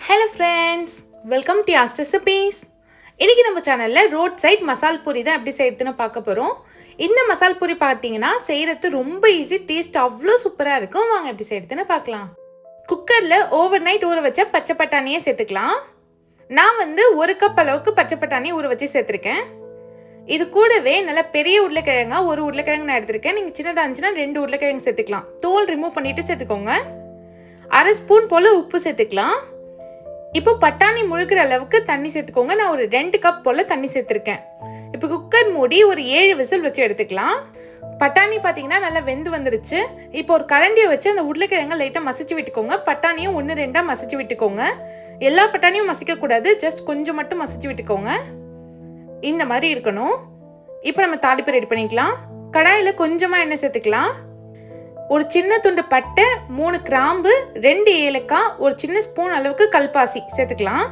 Hello friends welcome to ஆஸ்ட் recipes இன்றைக்கி நம்ம சேனலில் ரோட் சைட் மசால் பூரி தான் எப்படி செய்யறதுன்னு பார்க்க போகிறோம் இந்த மசால் பூரி பார்த்தீங்கன்னா செய்கிறது ரொம்ப ஈஸி டேஸ்ட் அவ்வளோ சூப்பராக இருக்கும். வாங்க எப்படி செய்யறதுன்னு பார்க்கலாம். குக்கரில் ஓவர் நைட் ஊற வச்ச பச்சை பட்டாணியை சேர்த்துக்கலாம். நான் வந்து ஒரு கப் அளவுக்கு பச்சை பட்டாணி ஊற வச்சு சேர்த்துருக்கேன். இது கூடவே நல்ல பெரிய உருளைக்கிழங்கா ஒரு உருளைக்கிழங்கு நான் எடுத்திருக்கேன். நீங்கள் சின்னதாக இருந்துச்சுன்னா ரெண்டு உருளைக்கிழங்கு சேர்த்துக்கலாம். தோல் ரிமூவ் பண்ணிவிட்டு சேர்த்துக்கோங்க. அரை ஸ்பூன் போல் உப்பு சேர்த்துக்கலாம். இப்போ பட்டாணி முழுகிற அளவுக்கு தண்ணி சேர்த்துக்கோங்க. நான் ஒரு ரெண்டு கப் போல் தண்ணி சேர்த்துருக்கேன். இப்போ குக்கர் மூடி ஒரு ஏழு விசில் வச்சு எடுத்துக்கலாம். பட்டாணி பார்த்தீங்கன்னா நல்லா வெந்து வந்துருச்சு. இப்போ ஒரு கரண்டியை வச்சு அந்த உருளைக்கிழங்க லைட்டாக மசிச்சு விட்டுக்கோங்க. பட்டாணியும் ஒன்று ரெண்டாக மசிச்சு விட்டுக்கோங்க. எல்லா பட்டாணியும் மசிக்கக்கூடாது. ஜஸ்ட் கொஞ்சம் மட்டும் மசிச்சு விட்டுக்கோங்க. இந்த மாதிரி இருக்கணும். இப்போ நம்ம தாளிப்பு ரெடி பண்ணிக்கலாம். கடாயில் கொஞ்சமாக எண்ணெய் சேர்த்துக்கலாம். ஒரு சின்ன துண்டு பட்டை மூணு கிராம்பு ரெண்டு ஏலக்காய் ஒரு சின்ன ஸ்பூன் அளவுக்கு கல்பாசி சேர்த்துக்கலாம்.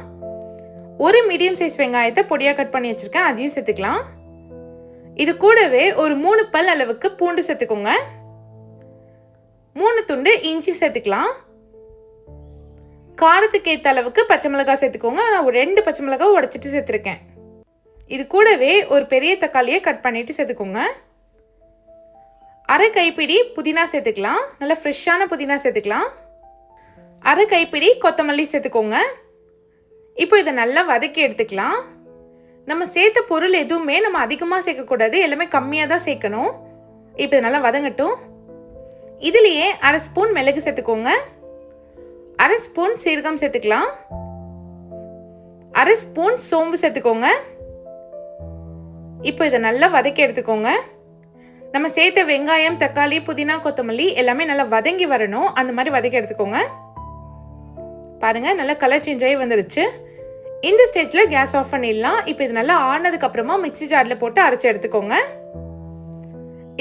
ஒரு மீடியம் சைஸ் வெங்காயத்தை பொடியாக கட் பண்ணி வச்சுருக்கேன் அதையும் சேர்த்துக்கலாம். இது கூடவே ஒரு மூணு பல் அளவுக்கு பூண்டு சேர்த்துக்கோங்க. மூணு துண்டு இஞ்சி சேர்த்துக்கலாம். காரத்துக்கு ஏற்ற அளவுக்கு பச்சை மிளகாய் சேர்த்துக்கோங்க. நான் ஒரு ரெண்டு பச்சை மிளகாய் உடச்சிட்டு சேர்த்துருக்கேன். இது கூடவே ஒரு பெரிய தக்காளியை கட் பண்ணிட்டு சேர்த்துக்கோங்க. அரை கைப்பிடி புதினா சேர்த்துக்கலாம். நல்லா ஃப்ரெஷ்ஷான புதினா சேர்த்துக்கலாம். அரை கைப்பிடி கொத்தமல்லி சேர்த்துக்கோங்க. இப்போ இதை நல்லா வதக்கி எடுத்துக்கலாம். நம்ம சேர்த்த பொருள் எதுவுமே நம்ம அதிகமாக சேர்க்கக்கூடாது. எல்லாமே கம்மியாக தான் சேர்க்கணும். இப்போ இதை நல்லா வதங்கட்டும். இதுலேயே அரை ஸ்பூன் மிளகு சேர்த்துக்கோங்க. அரை ஸ்பூன் சீரகம் சேர்த்துக்கலாம். அரை ஸ்பூன் சோம்பு சேர்த்துக்கோங்க. இப்போ இதை நல்லா வதக்கி எடுத்துக்கோங்க. நம்ம சேர்த்த வெங்காயம் தக்காளி புதினா கொத்தமல்லி எல்லாமே நல்லா வதங்கி வரணும். அந்த மாதிரி வதக்கி எடுத்துக்கோங்க. பாருங்கள் நல்லா கலர் சேஞ்ச் ஆகி வந்துருச்சு. இந்த ஸ்டேஜில் கேஸ் ஆஃப் பண்ணிடலாம். இப்போ இது நல்லா ஆனதுக்கு அப்புறமா மிக்ஸி ஜாரில் போட்டு அரைச்சி எடுத்துக்கோங்க.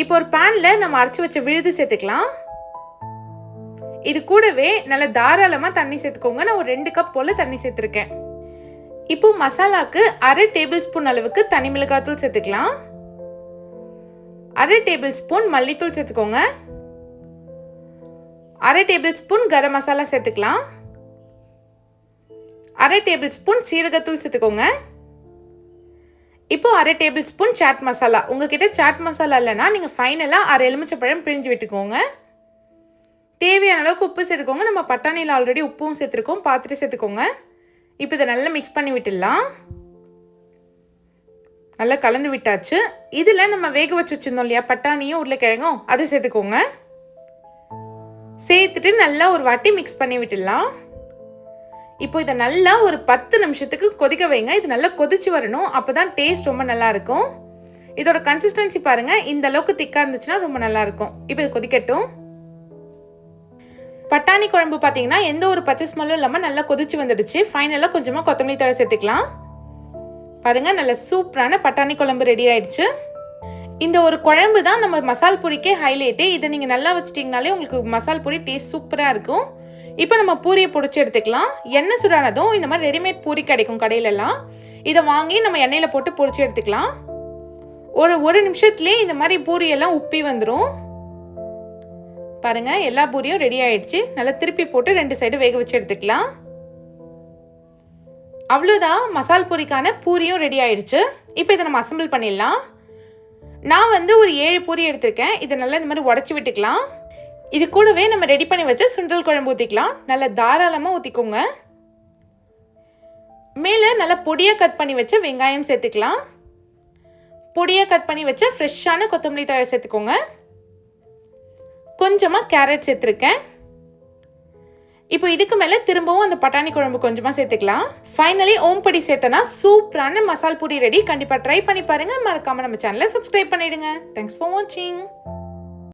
இப்போ ஒரு பேனில் நம்ம அரைச்சி வச்ச விழுது சேர்த்துக்கலாம். இது கூடவே நல்லா தாராளமாக தண்ணி சேர்த்துக்கோங்க. நான் ஒரு ரெண்டு கப் போல் தண்ணி சேர்த்துருக்கேன். இப்போ மசாலாக்கு அரை டேபிள் ஸ்பூன் அளவுக்கு தனி மிளகாத்தூள் சேர்த்துக்கலாம். அரை டேபிள் ஸ்பூன் மல்லித்தூள் சேர்த்துக்கோங்க. அரை டேபிள் ஸ்பூன் கரம் மசாலா சேர்த்துக்கலாம். அரை டேபிள் ஸ்பூன் சீரகத்தூள் சேர்த்துக்கோங்க. இப்போ அரை டேபிள் ஸ்பூன் சாட் மசாலா. உங்ககிட்ட சாட் மசாலா இல்லைன்னா நீங்கள் ஃபைனலாக அரை எலுமிச்சப்பழம் பிழிஞ்சு விட்டுக்கோங்க. தேவையான அளவுக்கு உப்பு சேர்த்துக்கோங்க. நம்ம பட்டாணியில் ஆல்ரெடி உப்பும் சேர்த்துருக்கோம். பார்த்துட்டு சேர்த்துக்கோங்க. இப்போ இதை நல்லா மிக்ஸ் பண்ணி விட்டுடலாம். நல்லா கலந்து விட்டாச்சு. இதில் நம்ம வேக வச்சு வச்சுருந்தோம் இல்லையா? பட்டாணியும் உருளைக்கிழங்கும் அதை சேர்த்துக்கோங்க. சேர்த்துட்டு நல்லா ஒரு வாட்டி மிக்ஸ் பண்ணி விட்டுடலாம். இப்போ இதை நல்லா ஒரு பத்து நிமிஷத்துக்கு கொதிக்க வைங்க. இது நல்லா கொதிச்சு வரணும். அப்போ தான் டேஸ்ட் ரொம்ப நல்லா இருக்கும். இதோட கன்சிஸ்டன்சி பாருங்க. இந்த அளவுக்கு திக்காக இருந்துச்சுன்னா ரொம்ப நல்லா இருக்கும். இப்போ இது கொதிக்கட்டும். பட்டாணி குழம்பு பார்த்தீங்கன்னா எந்த ஒரு பச்சை ஸ்மெல்லும் இல்லாமல் நல்லா கொதிச்சு வந்துடுச்சு. ஃபைனலாக கொஞ்சமாக கொத்தமல்லி தழை சேர்த்துக்கலாம். பாருங்கள் நல்ல சூப்பரான பட்டாணி குழம்பு ரெடி ஆயிடுச்சு. இந்த ஒரு குழம்பு தான் நம்ம மசால் பொரிக்கே ஹைலைட்டு இதை நீங்கள் நல்லா வச்சிட்டிங்கனாலே உங்களுக்கு மசால் பொரி டேஸ்ட் சூப்பராக இருக்கும். இப்போ நம்ம பூரியை பொடிச்சு எடுத்துக்கலாம். எண்ணெய் சுடானதும் இந்த மாதிரி ரெடிமேட் பூரி கிடைக்கும் கடையிலலாம். இதை வாங்கி நம்ம எண்ணெயில் போட்டு பொரிச்சு எடுத்துக்கலாம். ஒரு ஒரு நிமிஷத்துலேயே இந்த மாதிரி பூரியெல்லாம் உப்பி வந்துடும் பாருங்கள் எல்லா பூரியும் ரெடி ஆயிடுச்சு. நல்லா திருப்பி போட்டு ரெண்டு சைடு வேக வச்சு எடுத்துக்கலாம். அவ்வளோதான் மசால் பூரிக்கான பூரியும் ரெடி ஆயிடுச்சு. இப்போ இதை நம்ம அசம்பிள் பண்ணிடலாம். நான் வந்து ஒரு ஏழு பூரி எடுத்திருக்கேன். இதை நல்லா இந்த மாதிரி உடச்சி விட்டுக்கலாம். இது கூடவே நம்ம ரெடி பண்ணி வச்ச சுண்டல் குழம்பு ஊற்றிக்கலாம் நல்லா தாராளமாக ஊற்றிக்கோங்க மேலே நல்லா பொடியாக கட் பண்ணி வச்ச வெங்காயம் சேர்த்துக்கலாம். பொடியாக கட் பண்ணி வச்ச ஃப்ரெஷ்ஷான கொத்தமல்லி தழை சேர்த்துக்கோங்க. கொஞ்சமாக கேரட் சேர்த்துருக்கேன். இப்போ இதுக்கு மேலே திரும்பவும் அந்த பட்டாணி குழம்பு கொஞ்சமாக சேர்த்துக்கலாம். ஃபைனலி ஓம்படி சேர்த்தனா சூப்பரான மசால் பூரி ரெடி கண்டிப்பாக ட்ரை பண்ணி பாருங்கள் மறக்காமல் நம்ம சேனலை சப்ஸ்கிரைப் பண்ணிடுங்க. தேங்க்ஸ் ஃபார் வாட்சிங்